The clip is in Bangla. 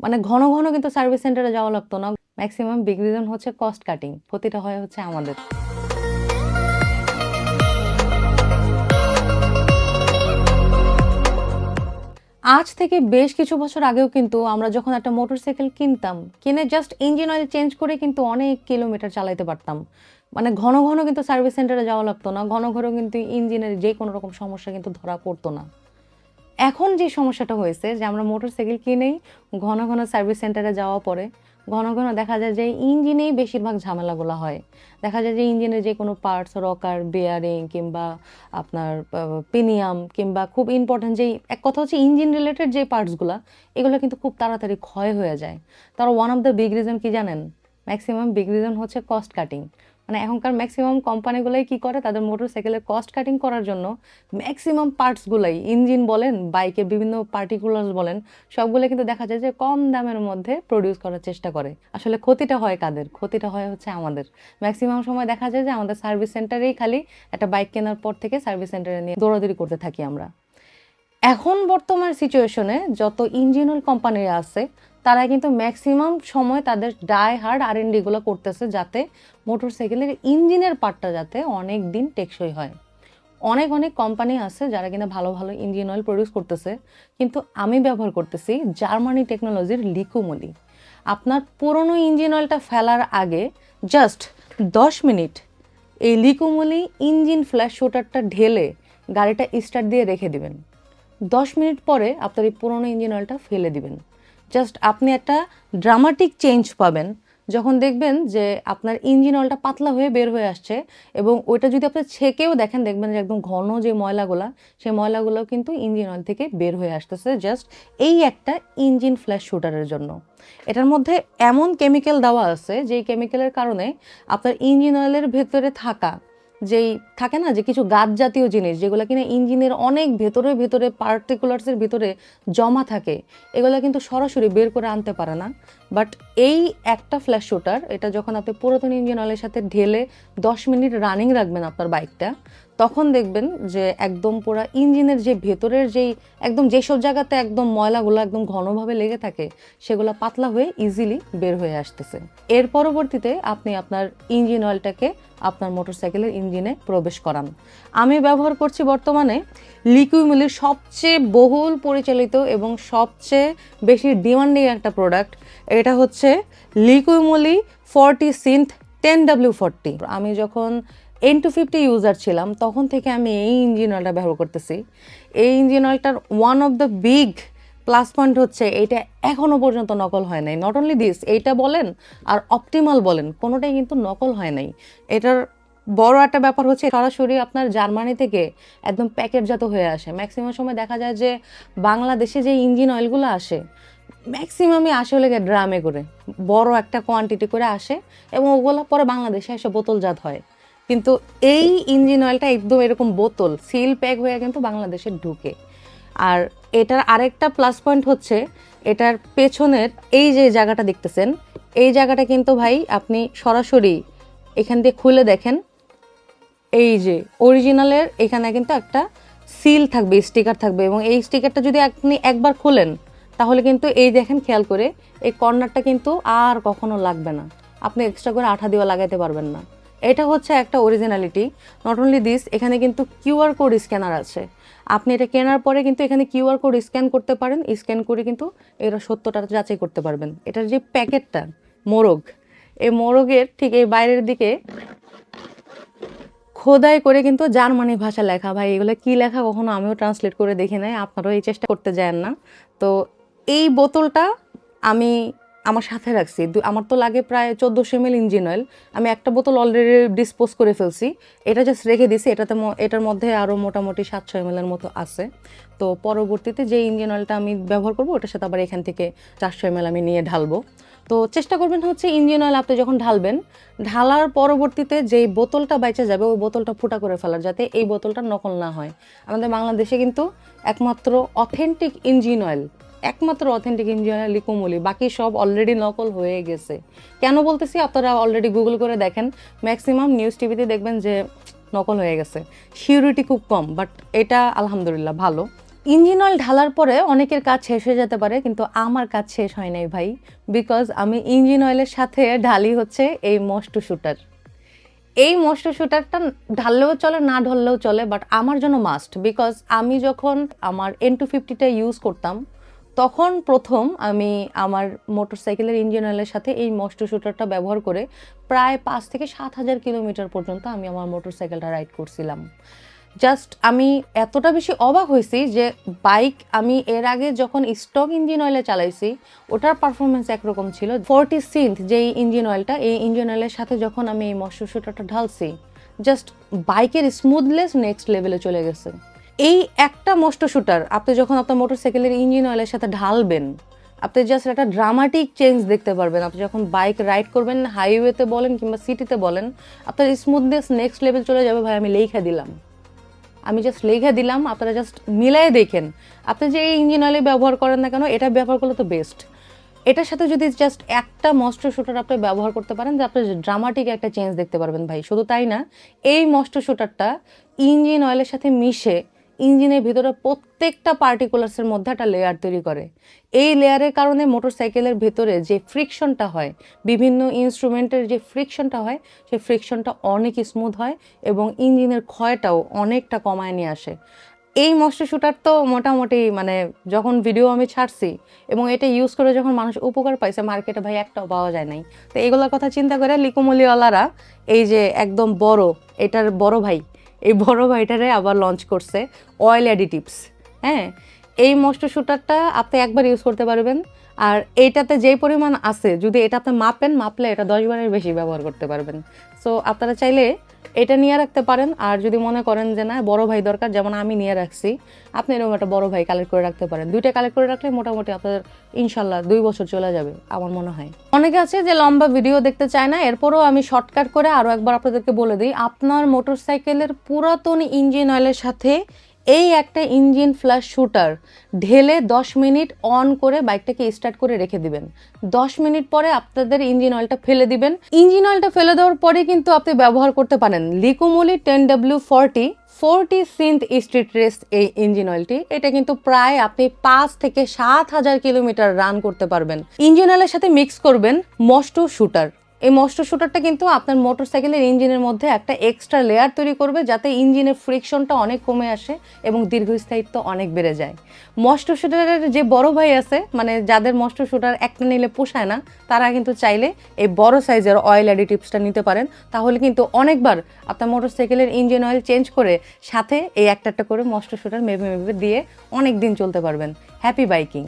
মানে ঘন ঘন কিন্তু সার্ভিস সেন্টারে যাওয়া লাগতো না। ম্যাক্সিমাম বিগ রিজন হচ্ছে কস্ট কাটিং ক্ষতিটা হয় হচ্ছে আমাদের। আজ থেকে বেশ কিছু বছর আগেও কিন্তু আমরা যখন একটা মোটরসাইকেল কিনতাম, কিনে জাস্ট ইঞ্জিন অয়েল চেঞ্জ করে কিন্তু অনেক কিলোমিটার চালাইতে পারতাম। মানে ঘন ঘন কিন্তু সার্ভিস সেন্টারে যাওয়া লাগতো না, ঘন ঘন কিন্তু ইঞ্জিনের যে কোনো রকম সমস্যা কিন্তু ধরা পড়তো না। এখন যে সমস্যাটা হয়েছে যে আমরা মোটরসাইকেল কিনেই ঘন ঘন সার্ভিস সেন্টারে যাওয়া পরে ঘন ঘন দেখা যায় যে ইঞ্জিনেই বেশিরভাগ ঝামেলাগুলো হয়। দেখা যায় যে ইঞ্জিনের যে কোনো পার্টস রকার বেয়ারিং কিংবা আপনার পিনিয়াম কিংবা খুব ইম্পর্টেন্ট যেই, এক কথা হচ্ছে ইঞ্জিন রিলেটেড যে পার্টসগুলো এগুলো কিন্তু খুব তাড়াতাড়ি ক্ষয় হয়ে যায়। তার one of the big reason কি জানেন? ম্যাক্সিমাম বিগ রিজন হচ্ছে কস্ট কাটিং মানে এখনকার ম্যাক্সিমাম কোম্পানিগুলোই কি করে? তাদের মোটরসাইকেলের কস্ট কাটিং করার জন্য ম্যাক্সিমাম পার্টসগুলোই ইঞ্জিন বলেন বাইকের বিভিন্ন পার্টিকুলার্স বলেন সবগুলো কিন্তু দেখা যায় যে কম দামের মধ্যে প্রডিউস করার চেষ্টা করে। আসলে ক্ষতিটা হয় কাদের? ক্ষতিটা হয় হচ্ছে আমাদের। ম্যাক্সিমাম সময় দেখা যায় যে আমাদের সার্ভিস সেন্টারেই খালি একটা বাইক কেনার পর থেকে সার্ভিস সেন্টারে নিয়ে দৌড়াদৌড়ি করতে থাকি আমরা। এখন বর্তমান সিচুয়েশনে যত ইঞ্জিনাল কোম্পানিরা আছে, তারা কিন্তু ম্যাক্সিমাম সময় তাদের ডাই হার্ড আরগুলো করতেছে যাতে মোটরসাইকেলের ইঞ্জিনের পার্টটা যাতে অনেক দিন টেকসই হয়। অনেক অনেক কোম্পানি আছে যারা কিনা ভালো ভালো ইঞ্জিন অয়েল প্রডিউস করতেছে, কিন্তু আমি ব্যবহার করতেছি জার্মানি টেকনোলজির লিকুমলি আপনার পুরনো ইঞ্জিন অয়েলটা ফেলার আগে জাস্ট দশ মিনিট এই লিকুমলি ইঞ্জিন ফ্ল্যাশ শুটারটা ঢেলে গাড়িটা স্টার্ট দিয়ে রেখে দিবেন। দশ মিনিট পরে আপনার এই পুরোনো ইঞ্জিন অয়েলটা ফেলে দিবেন। জাস্ট আপনি একটা ড্রামাটিক চেঞ্জ পাবেন, যখন দেখবেন যে আপনার ইঞ্জিন অয়েলটা পাতলা হয়ে বের হয়ে আসছে এবং ওইটা যদি আপনি ছেঁকেও দেখেন, দেখবেন যে একদম ঘন যে ময়লাগুলা, সেই ময়লাগুলো কিন্তু ইঞ্জিন অয়েল থেকে বের হয়ে আসতেছে জাস্ট এই একটা ইঞ্জিন ফ্ল্যাশ শুটারের জন্য। এটার মধ্যে এমন কেমিক্যাল দেওয়া আছে, যেই কেমিক্যালের কারণে আপনার ইঞ্জিন অয়েলের ভেতরে থাকা যেই থাকে না যে কিছু গাছ জাতীয় জিনিস যেগুলো কিনা ইঞ্জিনের অনেক ভেতরে ভেতরে পার্টিকুলার্সের ভিতরে জমা থাকে, এগুলো কিন্তু সরাসরি বের করে আনতে পারে না। বাট এই একটা ফ্ল্যাশ শুটার এটা যখন আপনি পুরাতন ইঞ্জিন অয়েলের সাথে ঢেলে দশ মিনিট রানিং রাখবেন আপনার বাইকটা তখন দেখবেন যে একদম পুরা ইঞ্জিনের যে ভেতরের যেই একদম যেসব জায়গাতে একদম ময়লাগুলো একদম ঘনভাবে লেগে থাকে, সেগুলো পাতলা হয়ে ইজিলি বের হয়ে আসতেছে। এর পরবর্তীতে আপনি আপনার ইঞ্জিন অয়েলটাকে আপনার মোটরসাইকেলের ইঞ্জিনে প্রবেশ করান। আমি ব্যবহার করছি বর্তমানে লিকুইমিলির সবচেয়ে বহুল পরিচালিত এবং সবচেয়ে বেশি ডিমান্ডিং একটা প্রোডাক্ট এটা হচ্ছে Liqui Moly forty synth ten W forty. আমি যখন এন টু ফিফটি ইউজার ছিলাম, তখন থেকে আমি এই ইঞ্জিন অয়েলটা ব্যবহার করতেছি। এই engine অয়েলটার one of the big plus point হচ্ছে এইটা এখনও পর্যন্ত নকল হয় নাই। নট অনলি দিস এইটা বলেন আর অপটিমাল বলেন, কোনোটাই কিন্তু নকল হয় নাই। এটার বড় একটা ব্যাপার হচ্ছে, সরাসরি আপনার জার্মানি থেকে একদম প্যাকেটজাত হয়ে আসে। ম্যাক্সিমাম সময় দেখা যায় যে বাংলাদেশে যে ইঞ্জিন অয়েলগুলো আসে ম্যাক্সিমামই আসে হলে ড্রামে করে। বড় একটা কোয়ান্টিটি করে আসে এবং ওগুলো পরে বাংলাদেশে এসে বোতলজাত হয়। কিন্তু এই ইঞ্জিন অয়েলটা একদম এরকম বোতল সিল প্যাক হয়ে কিন্তু বাংলাদেশে ঢুকে। আর এটার আরেকটা প্লাস পয়েন্ট হচ্ছে, এটার পেছনের এই যে জায়গাটা দেখতেছেন, এই জায়গাটা কিন্তু ভাই আপনি সরাসরি এখান দিয়ে খুলে দেখেন। এই যে অরিজিনালের এখানে কিন্তু একটা সিল থাকবে স্টিকার থাকবে এবং এই স্টিকারটা যদি আপনি একবার খোলেন, তাহলে কিন্তু এই দেখেন খেয়াল করে, এই কর্নারটা কিন্তু আর কখনো লাগবে না। আপনি এক্সট্রা করে আঠা দিয়ে লাগাইতে পারবেন না। এটা হচ্ছে একটা অরিজিনালিটি নট অনলি দিস এখানে কিন্তু কিউআর কোড স্ক্যানার আছে। আপনি এটা কেনার পরে কিন্তু এখানে কিউআর কোড স্ক্যান করতে পারেন। স্ক্যান করে কিন্তু এরা সত্যটা যাচাই করতে পারবেন। এটার যে প্যাকেটটা, মোরগ, এই মোরগের ঠিক এই বাইরের দিকে খোদাই করে কিন্তু জার্মানি ভাষা লেখা। ভাই, এগুলো কি লেখা কখনো আমিও ট্রান্সলেট করে দেখি নাই। আপনারাও এই চেষ্টা করতে যান না। তো এই বোতলটা আমি আমার সাথে রাখছি। আমার তো লাগে প্রায় চোদ্দোশো এম এল ইঞ্জিন অয়েল আমি একটা বোতল অলরেডি ডিসপোজ করে ফেলছি। এটা জাস্ট রেখে দিছি এটাতে এটার মধ্যে আরও মোটামুটি সাত সাতশো এম এর মতো আছে। তো পরবর্তীতে যে ইঞ্জিন অয়েলটা আমি ব্যবহার করব, ওটার সাথে আবার এখান থেকে চারশো এম আমি নিয়ে ঢালবো। তো চেষ্টা করবেন হচ্ছে ইঞ্জিন অয়েল আপনি যখন ঢালবেন, ঢালার পরবর্তীতে যেই বোতলটা বেঁচে যাবে, ওই বোতলটা ফুটা করে ফেলার, যাতে এই বোতলটা নকল না হয়। আমাদের বাংলাদেশে কিন্তু একমাত্র অথেন্টিক ইঞ্জিন অয়েল একমাত্র authentic engine oil Liqui Moly বাকি সব অলরেডি নকল হয়ে গেছে। কেন বলতেছি? আপনারা অলরেডি গুগল করে দেখেন। ম্যাক্সিমাম নিউজ টিভিতে দেখবেন যে নকল হয়ে গেছে। সিউরিটি খুব কম বাট এটা আলহামদুলিল্লাহ ভালো। ইঞ্জিন অয়েল ঢালার পরে অনেকের কাজ শেষ হয়ে যেতে পারে, কিন্তু আমার কাজ শেষ হয় নাই ভাই বিকজ আমি ইঞ্জিন অয়েলের সাথে ঢালি হচ্ছে এই মস্ট শুটার এই মস্ট শুটারটা ঢাললেও চলে, না ঢাললেও চলে বাট আমার জন্য মাস্ট বিকজ আমি যখন আমার এন টু ফিফটিটা ইউজ করতাম তখন প্রথম আমি আমার মোটরসাইকেলের ইঞ্জিন অয়েলের সাথে এই মস্ট শুটারটা ব্যবহার করে প্রায় পাঁচ থেকে সাত হাজার কিলোমিটার পর্যন্ত আমি আমার মোটরসাইকেলটা রাইড করছিলাম। জাস্ট আমি এতটা বেশি অবাক হয়েছি যে বাইক আমি এর আগে যখন স্টক ইঞ্জিন অয়েলে চালাইছি, ওটার পারফরমেন্স একরকম ছিল। ফোরটি সিন্থ যেই ইঞ্জিন অয়েলটা, এই ইঞ্জিন অয়েলের সাথে যখন আমি এই মশর শুটারটা ঢালছি, জাস্ট বাইকের স্মুথলেস নেক্সট লেভেলে চলে গেছে। এই একটা মস্ট শুটার, আপনি যখন আপনার মোটরসাইকেলের ইঞ্জিন অয়েলের সাথে ঢালবেন, আপনি জাস্ট একটা ড্রামাটিক চেঞ্জ দেখতে পারবেন। আপনি যখন বাইক রাইড করবেন হাইওয়েতে বলেন কিংবা সিটিতে বলেন, আপনার স্মুথনেস নেক্সট লেভেল চলে যাবে ভাই, আমি লেখা দিলাম। আমি জাস্ট লেখা দিলাম, আপনারা জাস্ট মিলাই দেখেন। আপনি যে ইঞ্জিন অয়েল ব্যবহার করেন না কেন, এটা ব্যবহার করলে তো বেস্ট এটার সাথে যদি জাস্ট একটা মস্টার শুটার আপনি ব্যবহার করতে পারেন, যে আপনি ড্রামাটিক একটা চেঞ্জ দেখতে পারবেন ভাই। শুধু তাই না, এই মস্টার শুটারটা ইঞ্জিন অয়েলের সাথে মিশে ইঞ্জিনের ভিতরে প্রত্যেকটা পার্টিকুলার্সের মধ্যে একটা লেয়ার তৈরি করে। এই লেয়ারের কারণে মোটরসাইকেলের ভেতরে যে ফ্রিকশনটা হয়, বিভিন্ন ইনস্ট্রুমেন্টের যে ফ্রিকশনটা হয়, সেই ফ্রিকশনটা অনেক স্মুথ হয় এবং ইঞ্জিনের ক্ষয়টাও অনেকটা কমায় নিয়ে আসে। এই মস্টার শুটার তো মোটামুটি মানে যখন ভিডিও আমি ছাড়ছি এবং এটা ইউজ করে যখন মানুষ উপকার পাইছে মার্কেটে ভাই একটাও পাওয়া যায় নাই। তো এগুলোর কথা চিন্তা করে লিকুমলিওয়ালারা, এই যে একদম বড়, এটার বড় ভাই এই বড় ভাইটারে আবার লঞ্চ করছে অয়েল অ্যাডিটিভস হ্যাঁ? এই শুটারটা আপনি একবার ইউজ করতে পারবেন। আর এইটাতে যেই পরিমাণ আছে, যদি এটা আপনি মাপেন, মাপলে এটা দশ বারের বেশি ব্যবহার করতে পারবেন। সো আপনারা চাইলে এটা নিয়ে রাখতে পারেন। আর যদি মনে করেন যে, না, বড় ভাই দরকার, যেমন আমি নিয়ে রাখছি, আপনি এরকম একটা বড় ভাই কালেক্ট করে রাখতে পারেন। দুইটা কালেক্ট করে রাখলে মোটামুটি আপনার ইনশাল্লাহ দুই বছর চলে যাবে, আমার মনে হয়। অনেকে আছে যে, লম্বা ভিডিও দেখতে চায় না, এরপরও আমি শর্টকাট করে আরও একবার আপনাদেরকে বলে দিই, আপনার মোটর সাইকেলের পুরাতন ইঞ্জিন অয়েলের সাথে এই একটা ইঞ্জিন ফ্লাশ শুটার ঢেলে 10 মিনিট অন করে বাইকটাকে স্টার্ট করে রেখে দিবেন। 10 মিনিট পরে আপনাদের ইঞ্জিন অয়েলটা ফেলে দিবেন। ইঞ্জিন অয়েলটা ফেলে দেওয়ার পরে কিন্তু আপনি ব্যবহার করতে পারেন Liqui Moly ten W forty, forty synth street race এই ইঞ্জিন অয়েলটি। এটা কিন্তু প্রায় আপনি পাঁচ থেকে সাত হাজার কিলোমিটার রান করতে পারবেন। ইঞ্জিন অয়েলের সাথে মিক্স করবেন মস্টো শুটার। এই মস্ট শুটারটা কিন্তু আপনার মোটরসাইকেলের ইঞ্জিনের মধ্যে একটা এক্সট্রা লেয়ার তৈরি করবে যাতে ইঞ্জিনের ফ্রিকশনটা অনেক কমে আসে এবং দীর্ঘস্থায়িত্ব অনেক বেড়ে যায়। মস্ট শুটারের যে বড় ভাই আছে মানে যাদের মস্ট শুটার একটা নিলে পোষায় না, তারা কিন্তু চাইলে এই বড় সাইজের অয়েল অ্যাডিটিভসটা নিতে পারেন। তাহলে কিন্তু অনেকবার আপনার মোটরসাইকেলের ইঞ্জিন অয়েল চেঞ্জ করে সাথে এই একটা একটা করে মস্ট শুটার মেপে মেপে দিয়ে অনেক দিন চলতে পারবেন। Happy biking